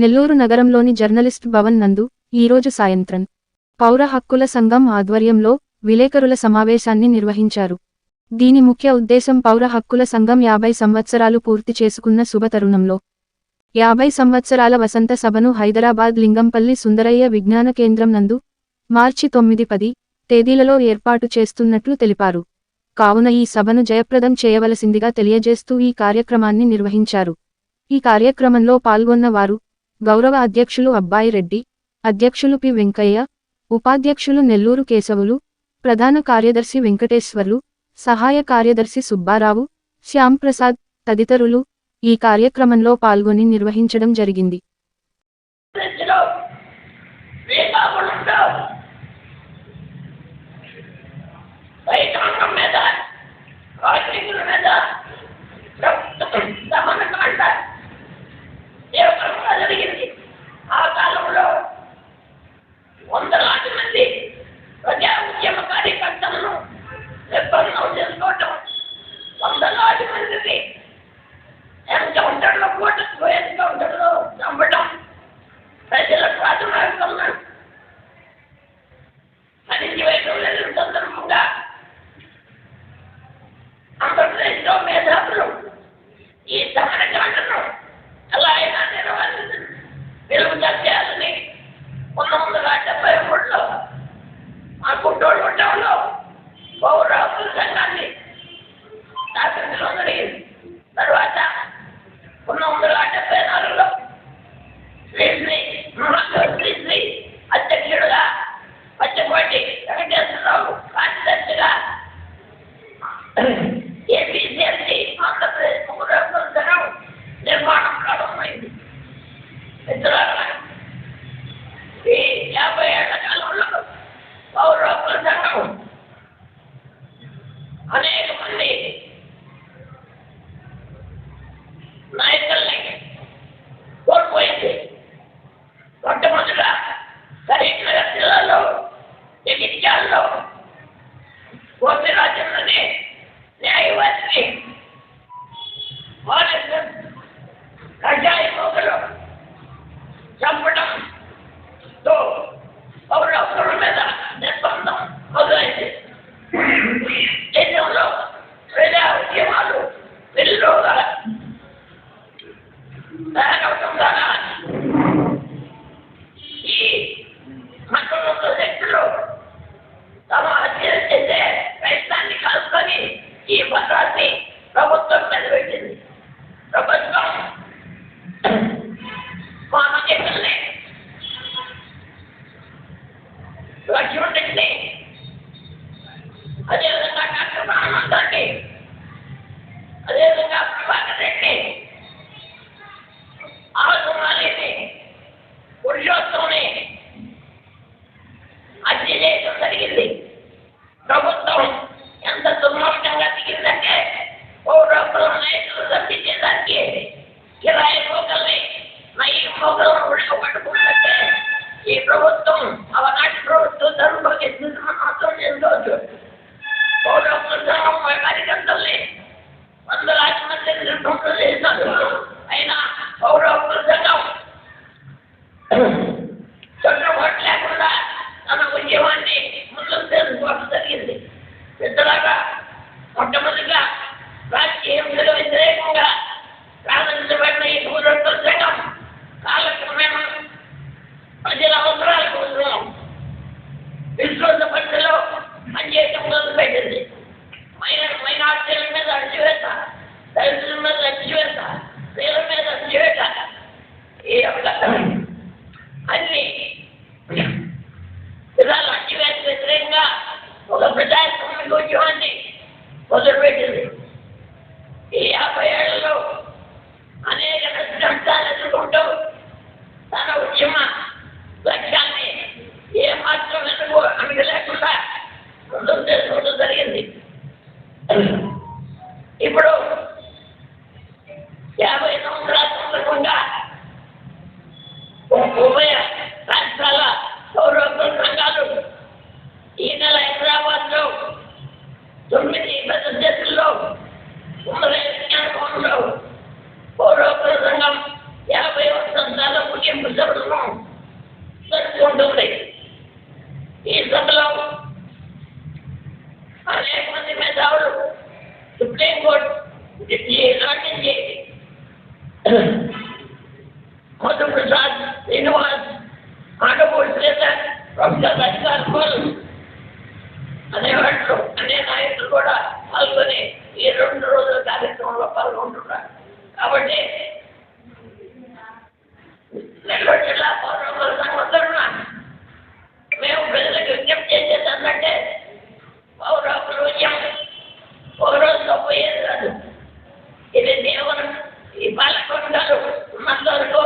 నెల్లూరు నగరంలోని జర్నలిస్ట్ భవన్ నందు ఈరోజు సాయంత్రం పౌర హక్కుల సంఘం ఆధ్వర్యంలో విలేకరుల సమావేశాన్ని నిర్వహించారు. దీని ముఖ్య ఉద్దేశం పౌర హక్కుల సంఘం యాభై సంవత్సరాలు పూర్తి చేసుకున్న శుభతరుణంలో యాభై సంవత్సరాల వసంత సభను హైదరాబాద్ లింగంపల్లి సుందరయ్య విజ్ఞాన కేంద్రం నందు మార్చి తొమ్మిది పది తేదీలలో ఏర్పాటు చేస్తున్నట్లు తెలిపారు. కావున ఈ సభను జయప్రదం చేయవలసిందిగా తెలియజేస్తూ ఈ కార్యక్రమాన్ని నిర్వహించారు. ఈ కార్యక్రమంలో పాల్గొన్న వారు గౌరవ అధ్యక్షులు అబ్బాయి రెడ్డి అధ్యక్షులు పి వెంకయ్య ఉపాధ్యక్షులు నెల్లూరు కేశవులు ప్రధాన కార్యదర్శి వెంకటేశ్వర్లు సహాయ కార్యదర్శి సుబ్బారావు శ్యాంప్రసాద్ తదితరులు ఈ కార్యక్రమంలో పాల్గొని నిర్వహించడం జరిగింది. మీద కార్మికుల మీద దమనకాండ తీవ్రంగా జరిగింది ఆ కాలంలో వందలాది మంది ప్రజా ఉద్యమ కార్యకర్తలను నిర్బంధం చేసుకోవటం వందలాది మందిని ఎన్కౌంటర్లో కోర్టుకు ఎన్కౌంటర్లో చంపడం ప్రజల ప్రాథమికంగా వైపు లేని సందర్భంగా ఆంధ్రప్రదేశ్లో మేధావులు ఈ దమనకాండను I cannot explain. I ఇప్పుడు యాభై సంవత్సరాలు ఉభయ రాష్ట్రాల పౌర సంఘాలు ఈ నెల హైదరాబాద్ లో తొమ్మిది సదస్యులలో ఉమ్మడిలో పౌరోగ్ర సంఘం యాభై సంవత్సరాల ముఖ్యం జరుగుతుంది కాబట్టి నెల్లూరు జిల్లా పౌరముల సంఘం తరఫున మేము ప్రజలకు విజ్ఞప్తి చేసేది ఏంటంటే పౌరముల ఉద్యమం ఒక రోజులో పోయేది కాదు ఇది దేవుడు ఈ పాలకొండలు ఉన్నంత వరకు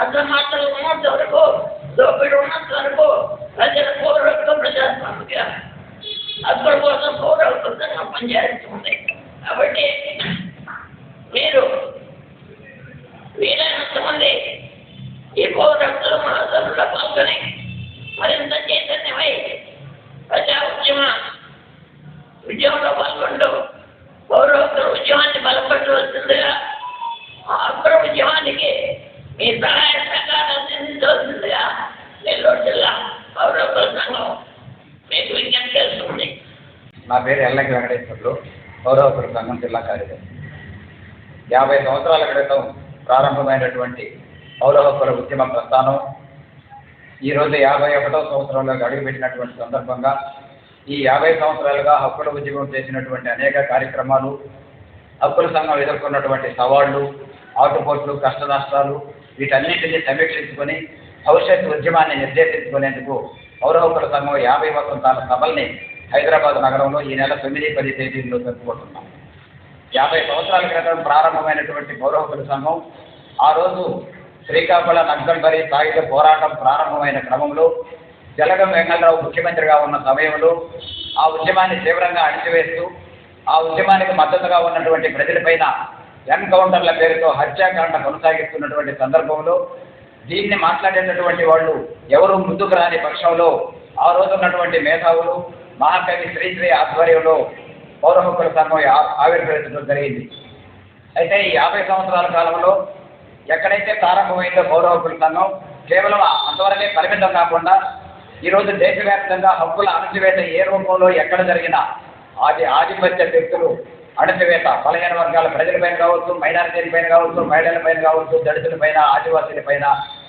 అర్ధమాటలు ఉన్నంత వరకు దోపిడి ఉన్నంత వరకు ప్రజల పౌరత్వ ప్రజాస్వామిక హక్కుల కోసం పౌరత్వంగా పనిచేస్తుంది కాబట్టి మీరు వీలైనంత మంది ఈ పౌరత్వ మహాసభలో పాల్గొని మరింత చైతన్యమై ప్రజా ఉద్యమ ఉద్యమంలో పాల్గొంటూ పౌరోత్తర ఉద్యమాన్ని బలపడవలసిందిగా ఆ అగ్ర ఉద్యమానికి మీ సహాయ సహకారం అందించవలసిందిగా నెల్లూరు జిల్లా పౌరోత్తర సంఘం మీకు విజ్ఞప్తి చేస్తుంది. నా పేరు ఎల్లకి వెంకటేశ్వర్లు పౌరోత్తర సంఘం జిల్లా కార్యదర్శి. యాభై సంవత్సరాల క్రితం ప్రారంభమైనటువంటి పౌర హక్కుల ఉద్యమ ప్రస్థానం. ఈరోజు యాభై ఒకటో సంవత్సరంలోకి అడుగుపెట్టినటువంటి సందర్భంగా ఈ యాభై సంవత్సరాలుగా హక్కుల ఉద్యమం చేసినటువంటి అనేక కార్యక్రమాలు హక్కుల సంఘం ఎదుర్కొన్నటువంటి సవాళ్ళు ఆటుపోట్లు కష్ట నష్టాలు వీటన్నింటినీ సమీక్షించుకొని భవిష్యత్ ఉద్యమాన్ని నిర్దేశించుకునేందుకు పౌర హక్కుల సంఘం యాభై వసంతాల సభల్ని హైదరాబాద్ నగరంలో ఈ నెల తొమ్మిది పది తేదీల్లో జరుపుకుంటున్నాం. యాభై సంవత్సరాల క్రితం ప్రారంభమైనటువంటి పౌర సంఘం ఆ రోజు శ్రీకాకుళం నక్సల్బరి సాయుధ పోరాటం ప్రారంభమైన క్రమంలో జలగం వెంకటరావు ముఖ్యమంత్రిగా ఉన్న సమయంలో ఆ ఉద్యమాన్ని తీవ్రంగా అణిచివేస్తూ ఆ ఉద్యమానికి మద్దతుగా ఉన్నటువంటి ప్రజలపైన ఎన్కౌంటర్ల పేరుతో హత్యాకాండ కొనసాగిస్తున్నటువంటి సందర్భంలో దీన్ని మాట్లాడేటటువంటి వాళ్ళు ఎవరు ముందుకు రాని పక్షంలో ఆ రోజు ఉన్నటువంటి మేధావులు మహాకవి శ్రీశ్రీ ఆధ్వర్యంలో పౌర హక్కుల సంఘం ఆవిర్భవించడం జరిగింది. అయితే ఈ యాభై సంవత్సరాల కాలంలో ఎక్కడైతే ప్రారంభమైందో పౌర హక్కుల సంఘం కేవలం అంతవరకే పరిమితం కాకుండా ఈరోజు దేశవ్యాప్తంగా హక్కుల అణచివేత ఏ రూపంలో ఎక్కడ జరిగినా ఆది ఆధిపత్య శక్తులు అణచివేత బలహీన వర్గాల ప్రజలపైన కావచ్చు మైనారిటీలపైన కావచ్చు మహిళలపైన కావచ్చు దళితులపైన ఆదివాసీలపైన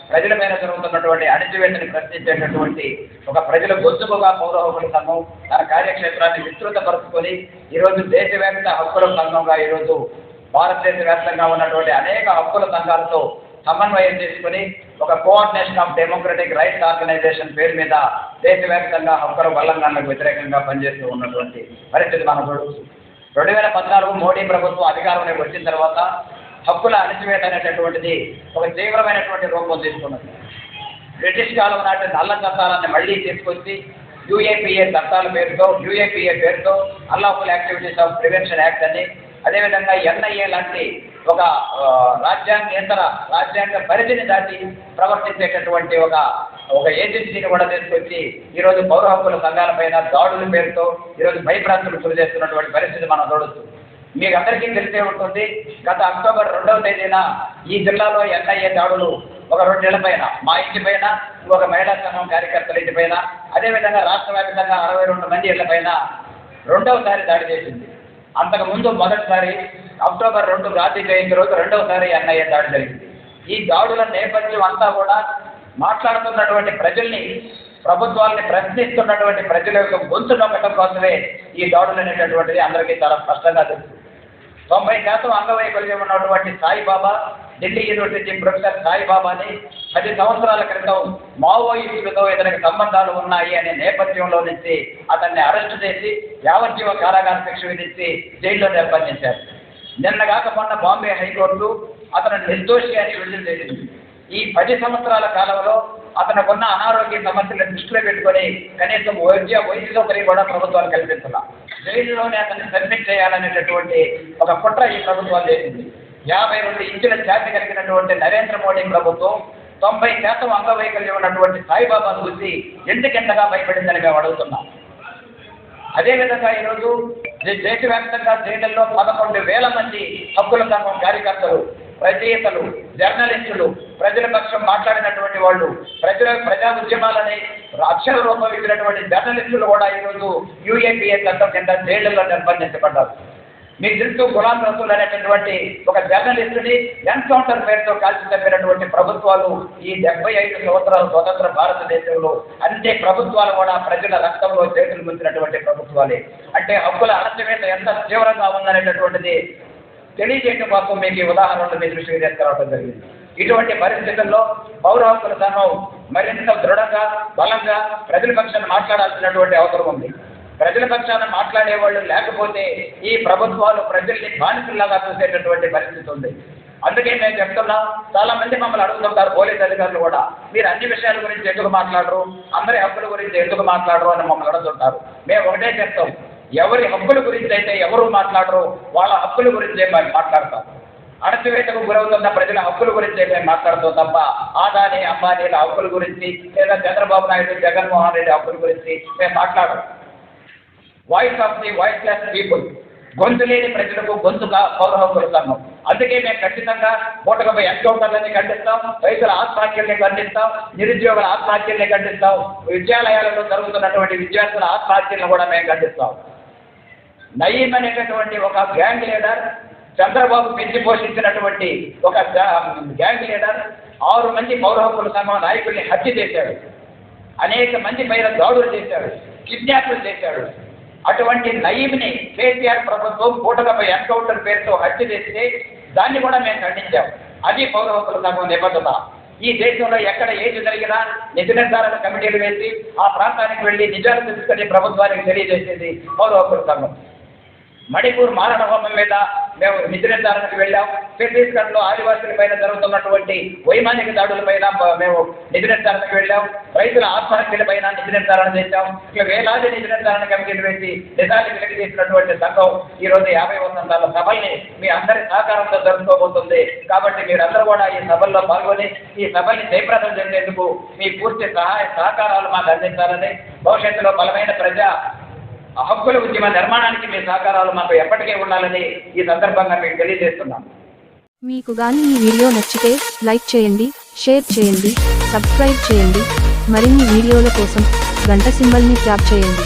ప్రజలపైన జరుగుతున్నటువంటి అణచివేతని ప్రశ్నించేటటువంటి ఒక ప్రజల గొంతుకుగా పౌర హక్కుల సంఘం తన కార్యక్షేత్రాన్ని విస్తృతపరుచుకొని ఈరోజు దేశవ్యాప్త హక్కుల సంఘంగా ఈరోజు భారతదేశ వ్యాప్తంగా ఉన్నటువంటి అనేక హక్కుల సంఘాలతో సమన్వయం చేసుకుని ఒక coordination of democratic rights organization పేరు మీద దేశవ్యాప్తంగా హక్కుల ఉల్లంఘనలకు వ్యతిరేకంగా పనిచేస్తూ ఉన్నటువంటి పరిస్థితి మనం చూడవచ్చు రెండు వేల పద్నాలుగు మోడీ ప్రభుత్వం అధికారంలోకి వచ్చిన తర్వాత హక్కుల అణచివేత అనేటటువంటిది ఒక తీవ్రమైనటువంటి రూపం తీసుకున్నది. బ్రిటిష్ కాలం నాటి నల్ల చట్టాలను మళ్ళీ తీసుకొచ్చి యూఏపీఏ చట్టాల పేరుతో యూఏపీఏ పేరుతో unlawful activities of prevention act అని అదేవిధంగా ఎన్ఐఏ లాంటి ఒక రాజ్యాంగేతర రాజ్యాంగ పరిధిని దాటి ప్రవర్తించేటటువంటి ఒక ఒక ఏజెన్సీని కూడా తీసుకొచ్చి ఈరోజు పౌర హక్కుల సంఘాలపైన దాడుల పేరుతో ఈరోజు భయప్రాంతులు గురి చేస్తున్నటువంటి పరిస్థితి మనం చూడొచ్చు. మీకు అందరికీ తెలిసే ఉంటుంది గత అక్టోబర్ రెండవ తేదీన ఈ జిల్లాలో ఎన్ఐఏ దాడులు ఒక రెండు నెలల పైన మా ఇంటి పైన ఇంకొక మహిళా సంఘం కార్యకర్తల ఇంటి పైన అదేవిధంగా రాష్ట్ర వ్యాప్తంగా అరవై రెండు మంది ఇళ్ళ పైన రెండవసారి దాడి చేసింది. అంతకుముందు మొదటిసారి అక్టోబర్ రెండు గాంధీ జయంతి రోజు రెండవసారి ఎన్ఐఏ దాడి జరిగింది. ఈ దాడుల నేపథ్యం అంతా కూడా మాట్లాడుతున్నటువంటి ప్రజల్ని ప్రభుత్వాలని ప్రశ్నిస్తున్నటువంటి ప్రజల యొక్క గొంతు నొక్కడం కోసమే ఈ దాడులు అనేటటువంటిది అందరికీ చాలా స్పష్టంగా తెలుసు తొంభై శాతం అంగవైకల్యం ఉన్నటువంటి సాయిబాబా ఢిల్లీ యూనివర్సిటీ ప్రొఫెసర్ సాయిబాబాని పది సంవత్సరాల క్రితం మావోయిస్టులతో ఇతనికి సంబంధాలు ఉన్నాయి అనే నేపథ్యంలో నుంచి అతన్ని అరెస్టు చేసి యావజ్జీవ కారాగార శిక్ష విధించి జైల్లో నిర్బంధించారు. నిన్నగాక మొన్న బాంబే హైకోర్టు అతను నిర్దోషి అని విడుదల చేసింది. ఈ పది సంవత్సరాల కాలంలో అతనుకున్న అనారోగ్య సమస్యలను దృష్టిలో పెట్టుకొని కనీసం వైద్య వైద్య సౌకర్యం కూడా ప్రభుత్వాలు కల్పించాల. జైలులోనే అతన్ని సబ్మిట్ చేయాలనేటటువంటి ఒక కుట్ర ఈ ప్రభుత్వం చేసింది. యాభై రెండు ఇంచుల ఛాతి కలిగినటువంటి నరేంద్ర మోడీ ప్రభుత్వం తొంభై శాతం అంగవైకల్యం ఉన్నటువంటి సాయిబాబాను చూసి ఎందుకెంతగా భయపడిందని మేము అడుగుతున్నాం. అదేవిధంగా ఈరోజు దేశవ్యాప్తంగా జైళ్ళలో పదకొండు వేల మంది హక్కుల సంఘం కార్యకర్తలు రచయితలు జర్నలిస్టులు ప్రజల పక్షం మాట్లాడినటువంటి వాళ్ళు ప్రజల ప్రజా ఉద్యమాలని అక్షర రూపం ఇచ్చినటువంటి జర్నలిస్టులు కూడా ఈరోజు యూఏపీఏ చట్టం కింద జైళ్ళలో నిర్బంధించబడ్డారు. మీకు తెలుసు గులాం రసూల్ అనేటటువంటి ఒక జర్నలిస్టుని ఎన్కౌంటర్ పేరుతో కాల్చి చెప్పినటువంటి ప్రభుత్వాలు ఈ డెబ్బై ఐదు సంవత్సరాల స్వతంత్ర భారతదేశంలో అన్ని ప్రభుత్వాలు కూడా ప్రజల రక్తంలో చేతులు ముంచినటువంటి ప్రభుత్వాలే. అంటే హక్కుల అణచివేత ఎంత తీవ్రంగా ఉందనేటటువంటిది తెలియజేయడం కోసం మీకు ఈ ఉదాహరణలు మీ దృష్టికి తీసుకురావడం జరిగింది. ఇటువంటి పరిస్థితుల్లో పౌర హక్కుల సంఘం మరింత దృఢంగా బలంగా ప్రజల పక్షాన్ని మాట్లాడాల్సినటువంటి అవసరం ఉంది. ప్రజల పక్షాన మాట్లాడే వాళ్ళు లేకపోతే ఈ ప్రభుత్వాలు ప్రజల్ని బానిసల్లాగా చూసేటటువంటి పరిస్థితి ఉంది. అందుకే నేను చెప్తున్నా చాలా మంది మమ్మల్ని అడుగుతుంటారు పోలీస్ అధికారులు కూడా మీరు అన్ని విషయాల గురించి ఎందుకు మాట్లాడరు? అందరి హక్కుల గురించి ఎందుకు మాట్లాడరు? అని మమ్మల్ని అడుగుతుంటారు. మేము ఒకటే చెప్తాం ఎవరి హక్కుల గురించి అయితే ఎవరు మాట్లాడరు వాళ్ళ హక్కుల గురించే మేము మాట్లాడతాం అణచివేతకు గురవుతున్న ప్రజల హక్కుల గురించి మేము మాట్లాడుతాం తప్ప ఆదాని అంబానీల హక్కుల గురించి లేదా చంద్రబాబు నాయుడు జగన్మోహన్ రెడ్డి హక్కుల గురించి మేము మాట్లాడము voice of the voiceless people గొంతు లేని ప్రజలకు గొంతుగా పౌర హక్కుల అందుకే మేము ఖచ్చితంగా పూటకపై ఎన్కౌంటర్లని ఖండిస్తాం రైతుల ఆత్మహత్యల్ని ఖండిస్తాం నిరుద్యోగుల ఆత్మహత్యల్ని ఖండిస్తాం విద్యాలయాలలో జరుగుతున్నటువంటి విద్యార్థుల ఆత్మహత్యలను కూడా మేము ఖండిస్తాం. నయీం అనేటటువంటి ఒక గ్యాంగ్ లీడర్ చంద్రబాబు పెంచి పోషించినటువంటి ఒక గ్యాంగ్ లీడర్ ఆరు మంది పౌర హక్కుల సంఘం నాయకుల్ని హత్య చేశాడు. అనేక మంది పైన దాడులు చేశాడు కిడ్నాప్లు చేశాడు. అటువంటి నయీంని కేసీఆర్ ప్రభుత్వం కూటమిపై ఎన్కౌంటర్ పేరుతో హత్య చేస్తే దాన్ని కూడా మేము ఖండించాం. అది పౌర హక్కుల సంఘం నిబద్ధత. ఈ దేశంలో ఎక్కడ ఏది జరిగినా నిజ నిర్ధారణ కమిటీలు వేసి ఆ ప్రాంతానికి వెళ్ళి నిజాలు తెలుసుకుని ప్రభుత్వానికి తెలియజేసేది పౌర హక్కుల సంఘం. మణిపూర్ మారణ హోమం మీద మేము నిజనిర్ధారణకు వెళ్ళాం. వెళ్ళాం ఛత్తీస్గఢ్లో ఆదివాసుల పైన జరుగుతున్నటువంటి వైమానిక దాడుల పైన మేము నిజ నిర్ధారణకు వెళ్ళాం. రైతుల ఆత్మహత్యల పైన నిజ నిర్ధారణ చేశాం. ఇట్లా వేలాది నిజ నిర్ధారణ కమిటీలు వేసి నిజాన్ని వెలికి తీసినటువంటి సంఘం ఈ రోజు యాభై వందల సభల్ని మీ అందరి సహకారంతో జరుపుకోబోతుంది. కాబట్టి మీరందరూ కూడా ఈ సభల్లో పాల్గొని ఈ సభల్ని జయప్రదం చేసేందుకు మీ పూర్తి సహాయ సహకారాలు మాకు అందించాలని భవిష్యత్తులో బలమైన ప్రజా హక్కుల ఉద్యమ నిర్మాణానికి మీ సహకారాలు మాకు ఎప్పటికీ ఉండాలని ఈ సందర్భంగా మీకు తెలియజేస్తున్నాం మీకు గాని ఈ వీడియో నచ్చితే లైక్ చేయండి షేర్ చేయండి సబ్స్క్రైబ్ చేయండి. మరిన్ని వీడియోల కోసం గంట సింబల్ని ట్యాప్ చేయండి.